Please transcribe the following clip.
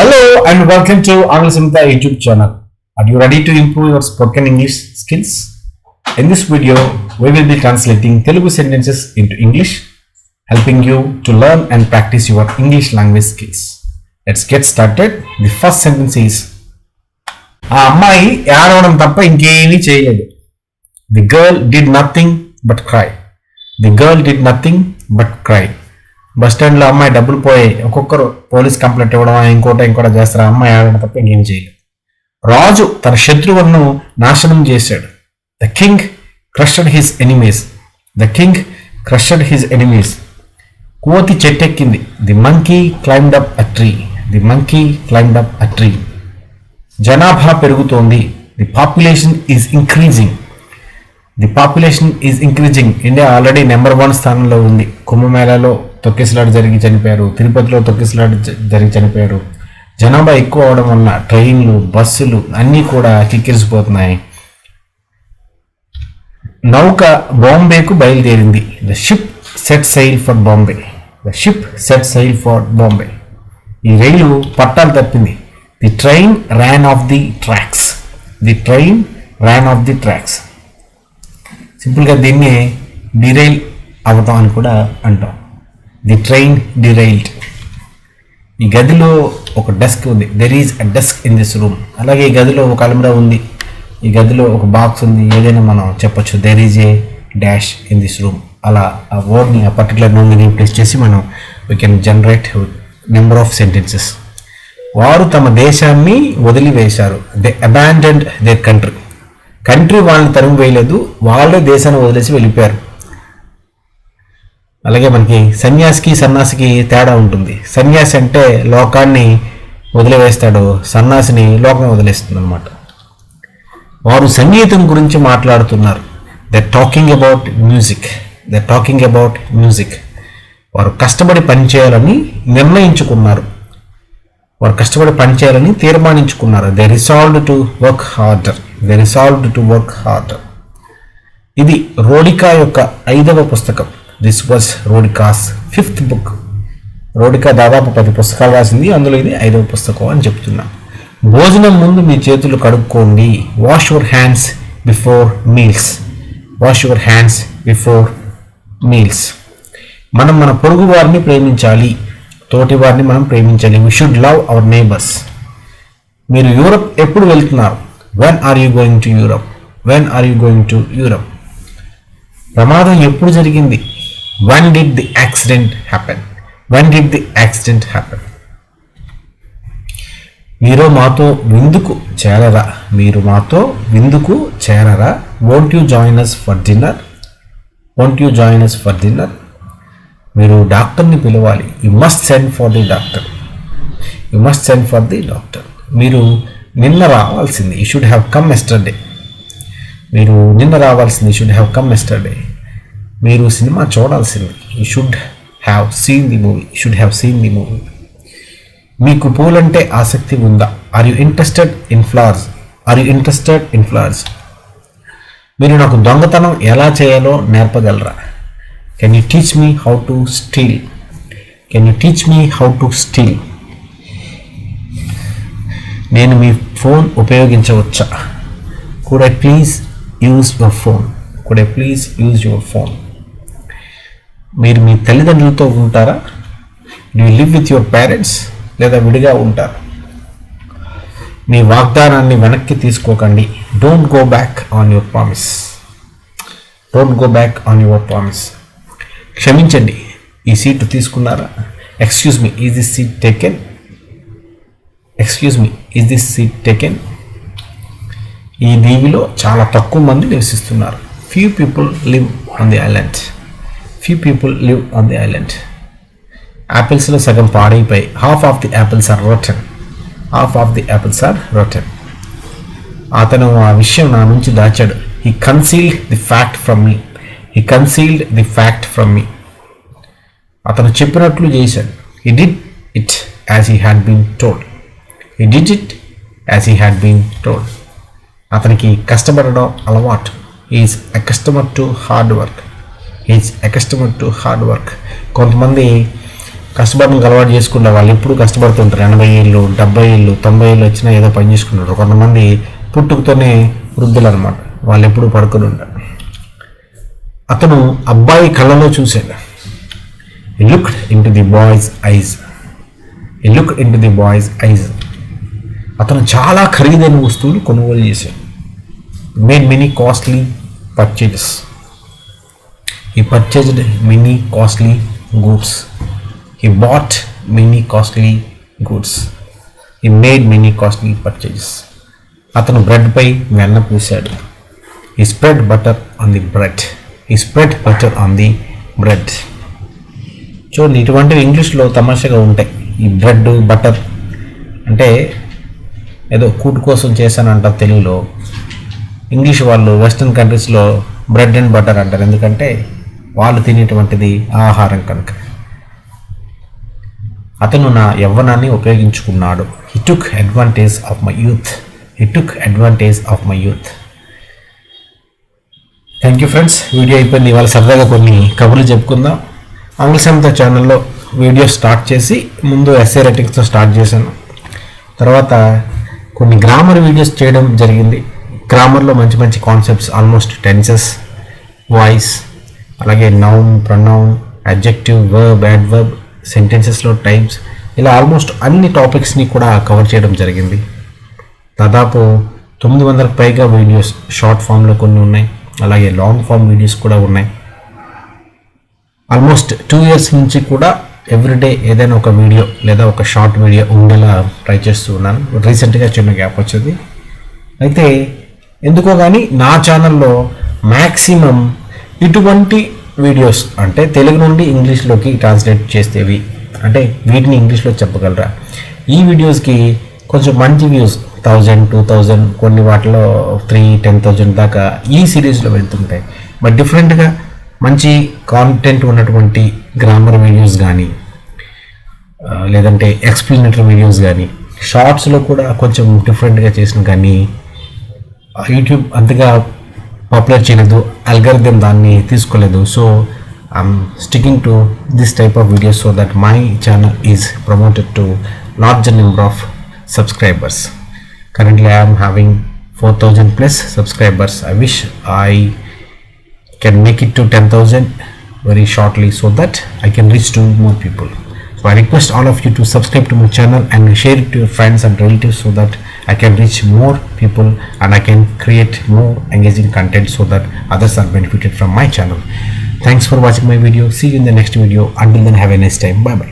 Hello and welcome to Angle Samhita YouTube channel. Are you ready to improve your spoken English skills? In this video, we will be translating Telugu sentences into English, helping you to learn and practice your English language skills. Let's get started. The first sentence is ఆ అమ్మాయి ఏడవడం తప్ప ఇంకేమీ చేయలేదు the girl did nothing but cry the girl did nothing but cry Bus స్టాండ్లో అమ్మాయి డబ్బులు పోయి ఒక్కొక్కరు పోలీస్ కంప్లైంట్ ఇవ్వడం ఇంకోట ఇంకోట చేస్తారు అమ్మాయి ఆడడం తప్ప ఇంకేం చేయలేదు. రాజు తన శత్రువులను నాశనం చేశాడు. The king crushed his enemies the king crushed his enemies కోతి చెట్టెక్కింది. The monkey climbed up a tree the monkey climbed up a tree జనాభా పెరుగుతోంది. The population is increasing the population is increasing India already number one స్థానంలో ఉంది. కుంభమేళాలో తొక్కిసలాట జరిగి చనిపోయారు. తిరుపతిలో తొక్కిసలాట జరిగి చనిపోయారు. జనాభా ఎక్కువ అవడం వల్ల ట్రైన్లు బస్సులు అన్నీ కూడా కిక్కిరిసిపోతున్నాయి. నౌక బాంబేకు బయలుదేరింది. The ship set sail for Bombay the ship set sail for Bombay ఈ రైలు పట్టాలు తప్పింది. The train ran off the tracks the train ran off the tracks సింపుల్గా దీన్ని డిరైల్ అవ్వటం అని కూడా అంటాం. ది ట్రైన్ డిరైల్డ్ ఈ గదిలో ఒక డెస్క్ ఉంది. There is a desk in this room అలాగే ఈ గదిలో ఒక అల్మిరా ఉంది. ఈ గదిలో ఒక బాక్స్ ఉంది. ఏదైనా మనం చెప్పొచ్చు. There is a dash in this room అలా ఆ వర్డ్ని ఆ పర్టికులర్ నోన్ని ప్లేస్ చేసి మనం we can generate number of sentences వారు తమ దేశాన్ని వదిలివేశారు. They abandoned their country country వాళ్ళని తరుము వేయలేదు వాళ్ళే దేశాన్ని వదిలేసి వెళ్ళిపోయారు. అలాగే మనకి సన్యాసికి సన్నాసికి తేడా ఉంటుంది. సన్యాసి అంటే లోకాన్ని వదిలివేస్తాడు. సన్యాసిని లోకం వదిలేస్తుంది అనమాట వారు సంగీతం గురించి మాట్లాడుతున్నారు. The talking about music the talking about music వారు కష్టపడి పనిచేయాలని నిర్ణయించుకున్నారు. వారు కష్టపడి పనిచేయాలని తీర్మానించుకున్నారు. They resolved to work harder they resolved to work harder ఇది రోడికా యొక్క ఐదవ పుస్తకం. This was Rodica's fifth book Rodica దాదాపు పది పుస్తకాలు రాసింది. అందులో ఇది ఐదవ పుస్తకం అని చెప్తున్నా. భోజనం ముందు మీ చేతులు కడుక్కోండి. Wash your hands before meals wash your hands before meals మనం మన పొరుగు వారిని ప్రేమించాలి. తోటి వారిని మనం ప్రేమించాలి. We should love our neighbours మీరు యూరప్ ఎప్పుడు వెళ్తున్నారు? When are you going to Europe when are you going to Europe ప్రమాదం ఎప్పుడు జరిగింది? When did the accident happen when did the accident happen మీరు మాతో విందుకు చేరరా? మీరు మాతో విందుకు చేరరా? Won't you join us for dinner won't you join us for dinner మీరు డాక్టర్ని పిలవాలి. You must send for the doctor you must send for the doctor మీరు నిన్న రావాల్సింది. You should have come yesterday మీరు నిన్న రావాల్సింది. You should have come yesterday మీరు సినిమా చూడాల్సింది you should have seen the movie should have seen the movie మీకు పూలంటే ఆసక్తి ఉందా? Are you interested in flowers are you interested in flowers మీరు నాకు దొంగతనం ఎలా చేయాలో నేర్పగలరా? Can you teach me how to steal can you teach me how to steal నేను మీ ఫోన్ ఉపయోగించవచ్చా? Could I please use your phone could I please use your phone మీరు మీ తల్లిదండ్రులతో ఉంటారా? You live with your parents లేదా విడిగా ఉంటారు? మీ వాగ్దానాన్ని వెనక్కి తీసుకోకండి. Don't go back on your promise don't go back on your promise క్షమించండి. ఈ సీటు తీసుకున్నారా? Excuse me is this seat taken excuse me is this seat taken ఈ దీవిలో చాలా తక్కువ మంది నివసిస్తున్నారు. Few people live on the island few people live on the island యాపిల్స్లో సగం పాడైపోయి half of the apples are rotten half of the apples are rotten అతను ఆ విషయం నా నుంచి దాచాడు he concealed the fact from me he concealed the fact from me అతను చెప్పినట్లు చేశాడు he did it as he had been told he did it as he had been told అతనికి కష్టపడడం అలవాటు is customer to hard work is accustomed to hard work కొంతమంది కష్టపడడం అలవాటు చేసుకున్న వాళ్ళు ఎప్పుడు కష్టపడుతుంటారు ఎనభై ఏళ్ళు డెబ్బై ఏళ్ళు తొంభై ఏళ్ళు వచ్చినా ఏదో పని చేసుకుంటారు. కొంతమంది పుట్టుకతోనే వృద్ధులు అనమాట వాళ్ళు ఎప్పుడు పడుకొని ఉంటారు. అతను అబ్బాయి కళ్ళలో చూశాడు. Look into the boys eyes look into the boys eyes అతను చాలా ఖరీదైన వస్తువులు కొనుగోలు చేశాడు. Made many costly purchases he purchased many costly goods he bought many costly goods. He made many costly purchases. అతను బ్రెడ్పై వెన్న పూశాడు. He spread butter on the bread he spread butter on the bread చూడండి ఇటువంటివి ఇంగ్లీష్లో తమాషగా ఉంటాయి. ఈ bread butter అంటే ఏదో కూటు కోసం చేశానంట తెలుగులో. ఇంగ్లీష్ వాళ్ళు వెస్ట్రన్ కంట్రీస్లో బ్రెడ్ అండ్ బటర్ అంటారు. ఎందుకంటే వాళ్ళు తినేటువంటిది ఆహారం కనుక. అతను నా యవ్వనాన్ని ఉపయోగించుకున్నాడు. He took advantage of my youth he took advantage of my youth thank you friends video అయిపోయింది. ఇవాళ సరదాగా కొన్ని కబుర్లు చెప్పుకుందాం. ఆంగ్లసంత ఛానల్లో వీడియో స్టార్ట్ చేసి ముందు ఎస్ఏ రైటింగ్స్తో స్టార్ట్ చేశాను. తర్వాత కొన్ని గ్రామర్ వీడియోస్ చేయడం జరిగింది. గ్రామర్లో మంచి మంచి కాన్సెప్ట్స్ ఆల్మోస్ట్ టెన్సెస్ వాయిస్ అలాగే noun pronoun adjective verb adverb సెంటెన్సెస్లో types ఇలా ఆల్మోస్ట్ అన్ని టాపిక్స్ని కూడా కవర్ చేయడం జరిగింది. దాదాపు తొమ్మిది వందలకు పైగా వీడియోస్ షార్ట్ ఫామ్లో కొన్ని ఉన్నాయి. అలాగే లాంగ్ ఫామ్ వీడియోస్ కూడా ఉన్నాయి. ఆల్మోస్ట్ టూ ఇయర్స్ నుంచి కూడా ఎవ్రీడే ఏదైనా ఒక వీడియో లేదా ఒక షార్ట్ వీడియో ఉండేలా ట్రై చేస్తూ ఉన్నాను. రీసెంట్గా చిన్న గ్యాప్ వచ్చింది. అయితే ఎందుకో కానీ నా ఛానల్లో మ్యాక్సిమం ఇటువంటి వీడియోస్ అంటే తెలుగు నుండి ఇంగ్లీష్లోకి ట్రాన్స్లేట్ చేసేవి అంటే వీటిని ఇంగ్లీష్లో చెప్పగలరా? ఈ వీడియోస్కి కొంచెం మంచి వ్యూస్ థౌజండ్ టూ థౌజండ్ కొన్ని వాటిలో త్రీ టెన్ థౌజండ్ దాకా ఈ సిరీస్లో వెళ్తుంటాయి. బట్ డిఫరెంట్గా మంచి కాంటెంట్ ఉన్నటువంటి గ్రామర్ వీడియోస్ కానీ లేదంటే ఎక్స్ప్లెనేటరీ వీడియోస్ కానీ షార్ట్స్లో కూడా కొంచెం డిఫరెంట్గా చేసిన కానీ యూట్యూబ్ అంతగా పాపులర్ చేయలేదు అల్గరిథం దాన్ని తీసుకోలేదు so I'm sticking to this type of videos so that my channel is promoted to larger number of subscribers currently I'm having four thousand plus subscribers i wish i can make it to 10,000 very shortly so that I can reach to more people. So I request all of you to subscribe to my channel and share it to your friends and relatives so that I can reach more people and I can create more engaging content so that others are benefited from my channel. Thanks for watching my video. See you in the next video. Until then, have a nice time. Bye bye.